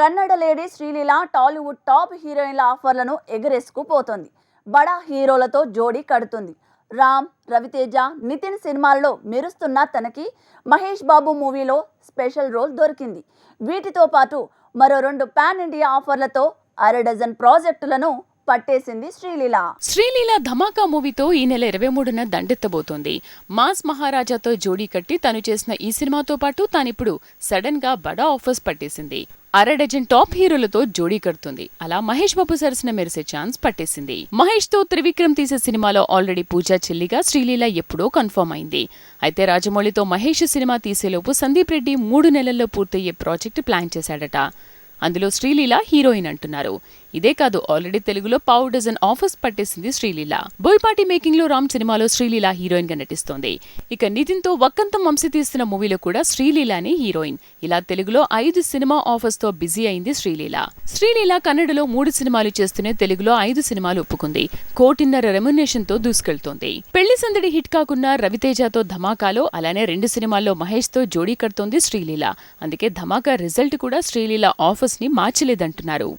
Kannada lady Sreeleela Tollywood top హీరోయిన్ల ఆఫర్లను ఎగరేసుకుపోతోంది. బడా హీరోలతో జోడీ కడుతుంది. రామ్ రవితేజ నితిన్ సినిమాల్లో మెరుస్తున్న తనకి మహేష్ బాబు మూవీలో స్పెషల్ రోల్ దొరికింది. వీటితో పాటు మరో రెండు పాన్ ఇండియా ఆఫర్లతో అర డజన్ ప్రాజెక్టులను పట్టేసింది శ్రీలీల. శ్రీలీల ధమాకా మూవీతో ఈ నెల ఇరవై మూడున దండెత్తబోతోంది. మాస్ మహారాజాతో జోడీ కట్టి తను చేసిన ఈ సినిమాతో పాటు తానిప్పుడు సడన్గా బడా ఆఫర్స్ పట్టేసింది. అర డజన్ టాప్ హీరోలతో జోడీ కడుతుంది. అలా మహేష్ బాబు సరసన మెరిసే ఛాన్స్ పట్టేసింది. మహేష్తో త్రివిక్రమ్ తీసే సినిమాలో ఆల్రెడీ పూజా చెల్లిగా శ్రీలీల ఎప్పుడో కన్ఫర్మ్ అయింది. అయితే రాజమౌళితో మహేష్ సినిమా తీసేలోపు సందీప్ రెడ్డి మూడు నెలల్లో పూర్తయ్యే ప్రాజెక్ట్ ప్లాన్ చేశాడట. అందులో శ్రీలీల హీరోయిన్ అంటున్నారు. ఇదే కాదు ఆల్రెడీ తెలుగులో పావు డజన్ ఆఫర్స్ పట్టేసింది శ్రీలీల. బోయపాటి మేకింగ్లో రామ్ సినిమాలో శ్రీలీల హీరోయిన్గా నటిస్తోంది. ఇక నితిన్తో వక్కంతం వంశీ తీస్తున్న మూవీలో కూడా శ్రీలీలానే హీరోయిన్. ఇలా తెలుగులో ఐదు సినిమా ఆఫర్స్తో బిజీ అయింది శ్రీలీల. శ్రీలీల కన్నడలో మూడు సినిమాలు చేస్తూనే తెలుగులో ఐదు సినిమాలు ఒప్పుకుంది. కోటిన్నర రెమ్యునేషన్తో దూసుకెళ్తోంది. పెళ్ళి సందడి హిట్ కాకుండా రవితేజతో ధమాకాలో అలానే రెండు సినిమాల్లో మహేష్తో జోడీ కడుతోంది శ్రీలీల. అందుకే ధమాకా రిజల్ట్ కూడా శ్రీలీల ఆఫర్స్ ని మార్చలేదంటున్నారు.